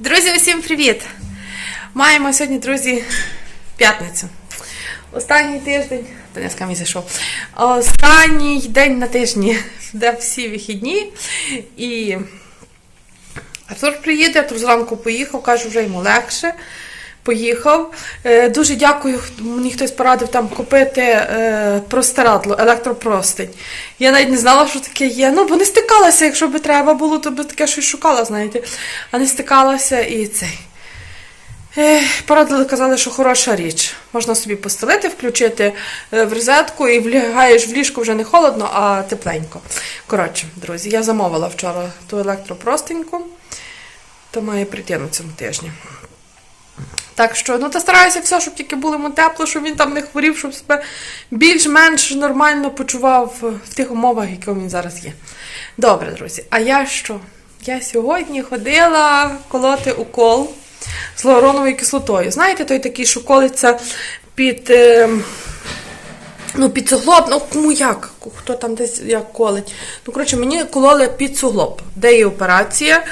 Друзі, усім привіт! Маємо сьогодні, друзі, п'ятницю. Останній тиждень, та не місяць йшов. Останній день на тижні, де всі вихідні. І Артур приїде, Артур зранку поїхав, каже, вже йому легше. Поїхав. Е, Дуже дякую. Мені хтось порадив там купити е, простирадло, електропростень. Я навіть не знала, що таке є. Ну, бо не стикалася, якщо би треба було, то би таке щось шукала, знаєте. А не стикалася і цей. Е, Порадили, казали, що хороша річ. Можна собі постелити, включити в розетку і влягаєш в ліжко вже не холодно, а тепленько. Коротше, друзі, я замовила вчора ту електропростеньку, то має прийти на цьому тижні. Так що, ну та стараюся все, щоб тільки було йому тепло, щоб він там не хворів, щоб себе більш-менш нормально почував в тих умовах, які він зараз є. Добре, друзі. А я що? Я сьогодні ходила колоти укол з лауроновою кислотою. Знаєте, той такий, що колиться під. Е, Ну, під суглоб, ну кому як? Хто там десь як колить. Ну, коротше, мені кололи під суглоб, де є операція.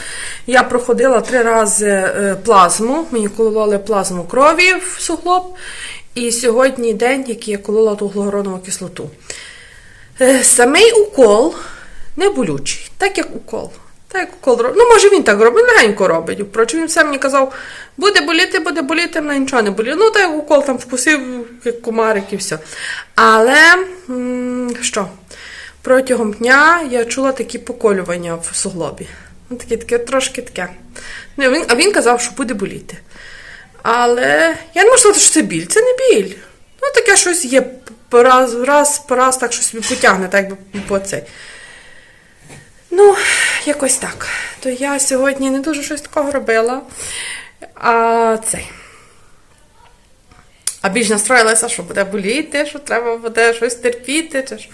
Я проходила три рази е, плазму, мені кололи плазму крові в суглоб. І сьогодні день, який я колола ту глогоронову кислоту. Е, Самий укол не болючий, так як укол. Так як укол робить. Ну, може він так робить, легенько робить. Впрочем, він все мені казав, буде боліти, буде боліти, мене нічого не боліло. Ну, так як укол там вкусив, як комарик і все. Але що? Протягом дня я чула такі поколювання в суглобі. Ну, таке, таке, трошки таке. Ну, він, а він казав, що буде боліти. Але я не можу сказати, що це біль. Це не біль. Ну, таке щось є. Раз, раз, раз так щось собі потягне, так би по цей. Ну, якось так. То я сьогодні не дуже щось такого робила. А цей. А більш настроїлася, що буде боліти, що треба буде щось терпіти. Чи що.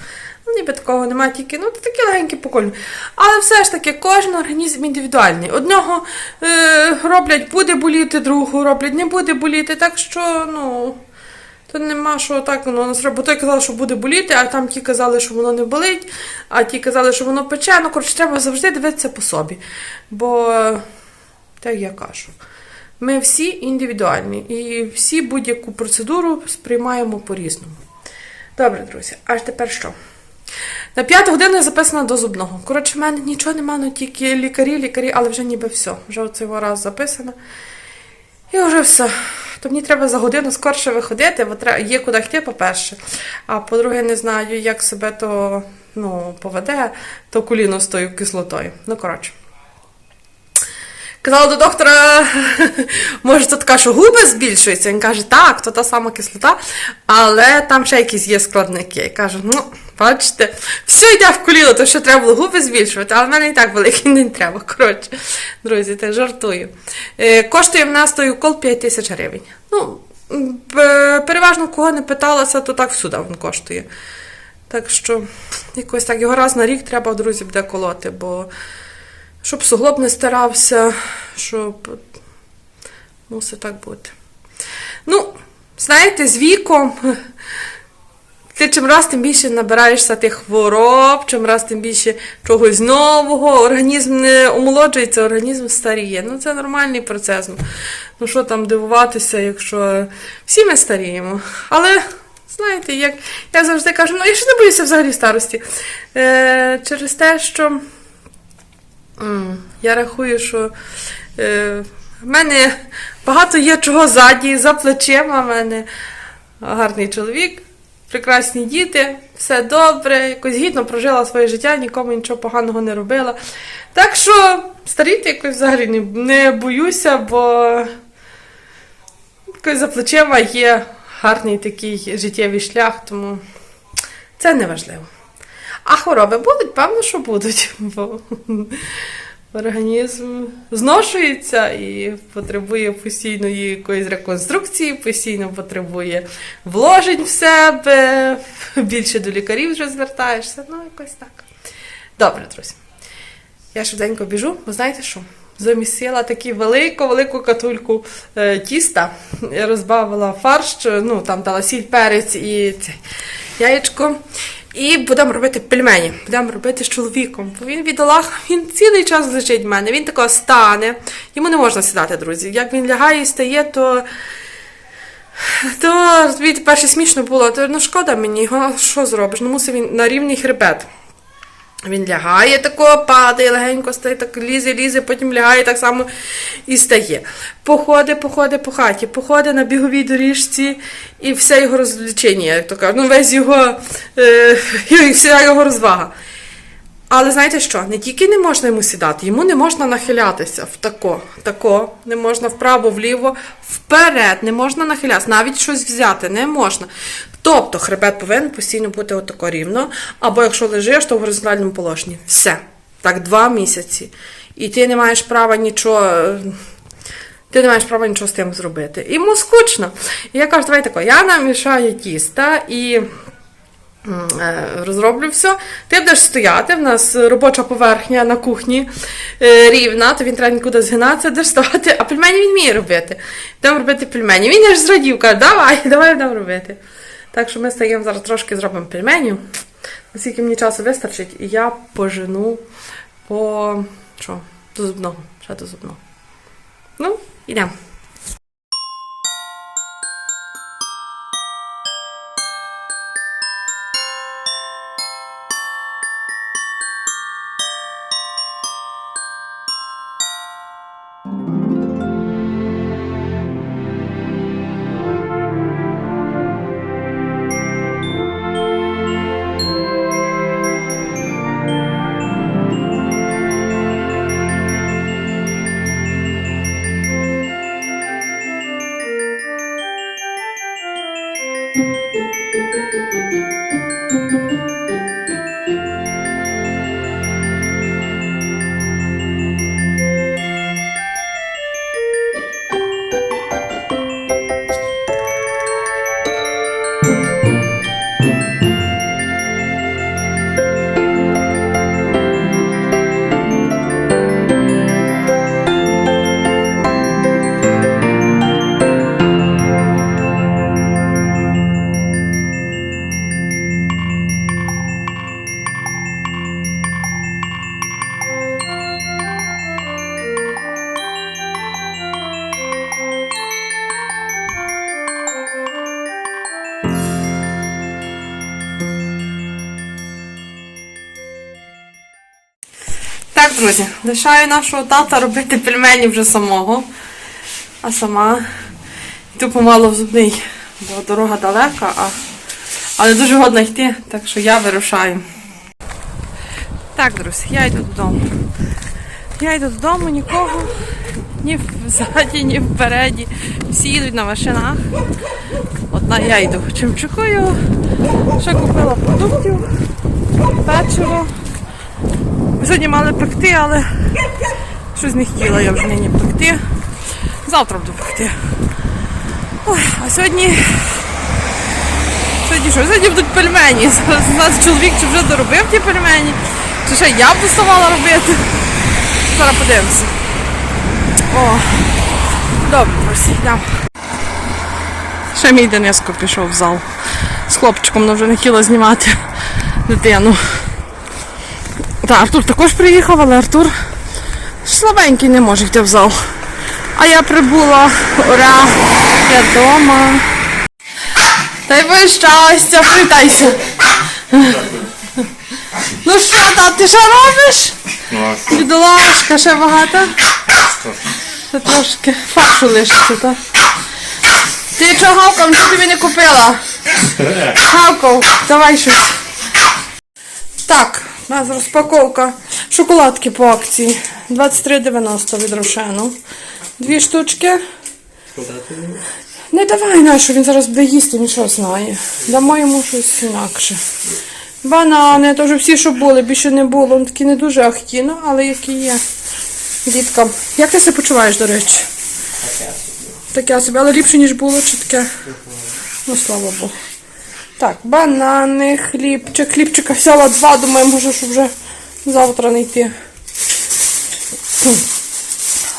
Ну, ніби такого немає, тільки ну, такі легенькі покольні. Але все ж таки, кожен організм індивідуальний. Одного е, роблять буде боліти, другого роблять не буде боліти. Так що, ну. То нема що так воно нас. Бо той казав, що буде боліти, а там ті казали, що воно не болить, а ті казали, що воно пече. Ну, коротше, треба завжди дивитися по собі. Бо, так я кажу, ми всі індивідуальні і всі будь-яку процедуру сприймаємо по-різному. Добре, друзі, аж тепер що? На п'яту годину я записана до зубного. Коротше, в мене нічого немає, ну тільки лікарі, лікарі, але вже ніби все. Вже оцей раз записано. І вже все. То мені треба за годину скорше виходити, бо є куди йти, по-перше. А по-друге, не знаю, як себе то ну, поведе, то коліно з тою кислотою. Ну, коротше. Казала до доктора, може, то така, що губи збільшуються. Він каже, так, то та сама кислота, але там ще якісь є складники. Я кажу, ну, бачите, все йде в коліно, то що треба було губи збільшувати, але в мене і так великий не треба. Коротше, друзі, так жартую. Е, коштує в нас той укол 5 тисяч гривень. Ну, переважно, кого не питалася, то так всюди він коштує. Так що, якось так, його раз на рік треба, друзі, буде колоти, бо щоб суглоб не старався, щоб мусить так бути. Ну, знаєте, з віком ти чим раз тим більше набираєшся тих хвороб, чим раз тим більше чогось нового, організм не омолоджується, організм старіє. Ну, це нормальний процес. Ну, що там дивуватися, якщо всі ми старіємо. Але, знаєте, як я завжди кажу, ну я ж не боюся взагалі старості. Е, через те, що. М, Я рахую, що е, в мене багато є чого ззаді, за плечима. В мене гарний чоловік, прекрасні діти, все добре, якось гідно прожила своє життя, нікому нічого поганого не робила. Так що старіти якось взагалі не, не боюся, бо якось за плечима є гарний такий життєвий шлях, тому це не важливо. А хвороби будуть, певно, що будуть, бо організм зношується і потребує постійної якоїсь реконструкції, постійно потребує вложень в себе, більше до лікарів вже звертаєшся. Ну, якось так. Добре, друзі. Я швиденько біжу, бо знаєте що? Замісила таку велику-велику катульку е, тіста, розбавила фарш, ну там дала сіль, перець і це, яєчко. І будемо робити пельмені. Будемо робити з чоловіком. Бо він відолах, він цілий час лежить в мене. Він тако стане. Йому не можна сідати, друзі. Як він лягає і стає, то. То від перше смішно було, то ну шкода мені, його що зробиш? Ну мусив він на рівний хребет. Він лягає тако, падає, легенько стає, так лізе, лізе, потім лягає так само і стає. Походи, походи по хаті, походи на біговій доріжці і все його розвлечення, як то кажуть, ну весь його, е, вся його розвага. Але знаєте що? Не тільки не можна йому сідати, йому не можна нахилятися в тако, тако, не можна вправо, вліво, вперед, не можна нахилятися, навіть щось взяти не можна. Тобто хребет повинен постійно бути отако рівно, або якщо лежиш, то в горизонтальному положенні. Все. Так, два місяці. І ти не маєш права нічого. е, Ти не маєш права нічого з тим зробити. Йому скучно. І я кажу, давай тако, я намішаю тіста і розроблю все. Ти будеш стояти, в нас робоча поверхня на кухні е, рівна, то він треба нікуди згинатися, будеш ставати, а пельмені він вміє робити. Будемо робити пельмені. Він аж зрадів, каже, давай, давай будемо робити. Так що ми стаємо зараз трошки зробимо пельменів. Наскільки мені часу вистачить, і я пожену по що? До зубного. Ще до зубного. Ну, йдемо. Друзі, лишаю нашого тата робити пельмені вже самого. А сама йду помалу в зубний, бо дорога далека, а... але дуже годно йти, так що я вирушаю. Так, друзі, я йду додому. Я йду додому, нікого ні взаді, ні впереді. Всі їдуть на машинах. Одна я йду чимчикую. Ще купила продуктів, печиво. Сьогодні мали пекти, але щось не хотіла я вже нині пекти. Завтра буду пекти. А сьогодні. Сьогодні що? Сьогодні будуть пельмені. У нас чоловік чи вже доробив ті пельмені. Чи ще я буду ставала робити. Зараз подивимося. О, добре, друзі. Ще мій Дениско пішов в зал. З хлопчиком але вже не хотіла знімати дитину. Та, Артур також приїхав, але Артур слабенький не може йти в зал. А я прибула, ура, я вдома. Дай Боже щастя, привітайся. Ну що, тат, ти що робиш? Бідолашка, ще багато? Ще трошки фаршу лишиться, так? Ти чого гавкав, що тобі не купила? Гавкав, давай щось. Так, у нас розпаковка шоколадки по акції. 23,90 від Рошену. Дві штучки. Не давай нашу, він зараз буде їсти, він що знає. Дамо йому щось інакше. Банани, вже всі, що були, більше не було. Вони такі не дуже ахтіно, але які є. Дітка. Як ти себе почуваєш, до речі? Таке собі, але ліпше, ніж було, чи таке? Ну, слава Богу. Так, банани, хлібчик. Хлібчика взяла два, думаю, може, щоб вже завтра не йти.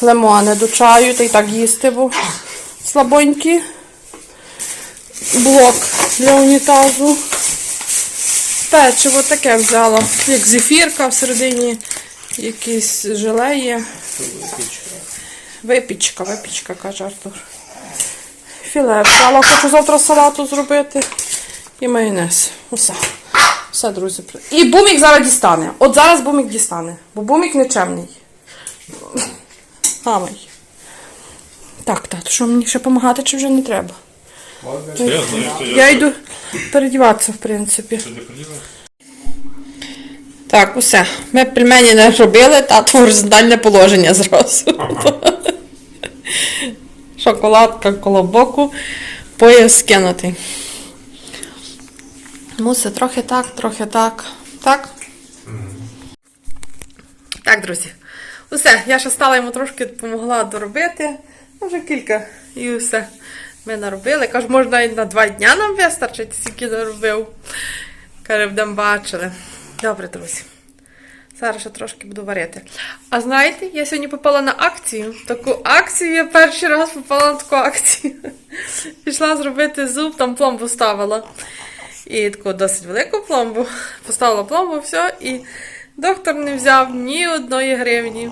Лимони до чаю, та й так їсти, бо слабонькі. Блок для унітазу. печиво таке взяла. Як зефірка всередині, якісь желе є. Випічка, випічка, каже Артур. Філе взяла, хочу завтра салату зробити. І майонез. Усе. Все, друзі. І бумік зараз дістане. От зараз бумік дістане. Бо бумік нечемний. Гамай. Так, тато, що мені ще допомагати, чи вже не треба? Я знаю, що Я йду передіватися, в принципі. Так, усе. Ми пельмені не робили, тато горизонтальне положення зразу. Шоколадка коло боку, пояс скинутий. Мусить трохи так, трохи так. Так? Так, друзі. Усе, я ще стала йому трошки допомогла доробити. Ну, вже кілька. І все. Ми наробили. Кажу, можна і на два дня нам вистачить, скільки наробив. Каже, будемо бачили. Добре, друзі. Зараз ще трошки буду варити. А знаєте, я сьогодні попала на акцію. Таку акцію я перший раз попала на таку акцію. Пішла зробити зуб, там пломбу ставила. І таку досить велику пломбу. Поставила пломбу, все, і доктор не взяв ні одної гривні.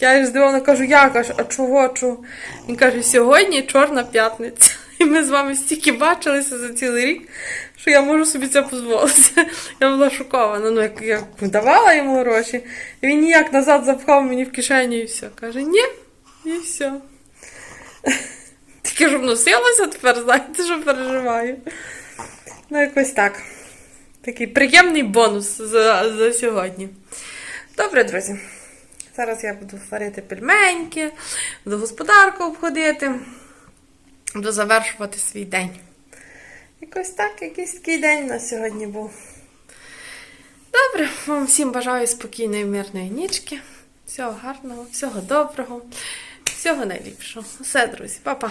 Я ж здивована кажу, я кажу, а чого чого? Він каже, сьогодні чорна п'ятниця. І ми з вами стільки бачилися за цілий рік, що я можу собі це дозволити. Я була шокована. Ну, як я давала йому гроші, і він ніяк назад запхав мені в кишеню і все. Каже, ні, і все. Таке, щоб носилося тепер, знаєте, що переживаю. Ну, якось так. Такий приємний бонус за, за сьогодні. Добре, друзі. Зараз я буду варити пельменьки, буду господарку обходити, буду завершувати свій день. Якось так, якийсь такий день у нас сьогодні був. Добре, вам всім бажаю спокійної, мирної нічки. Всього гарного, всього доброго, всього найліпшого. Все, друзі, па-па.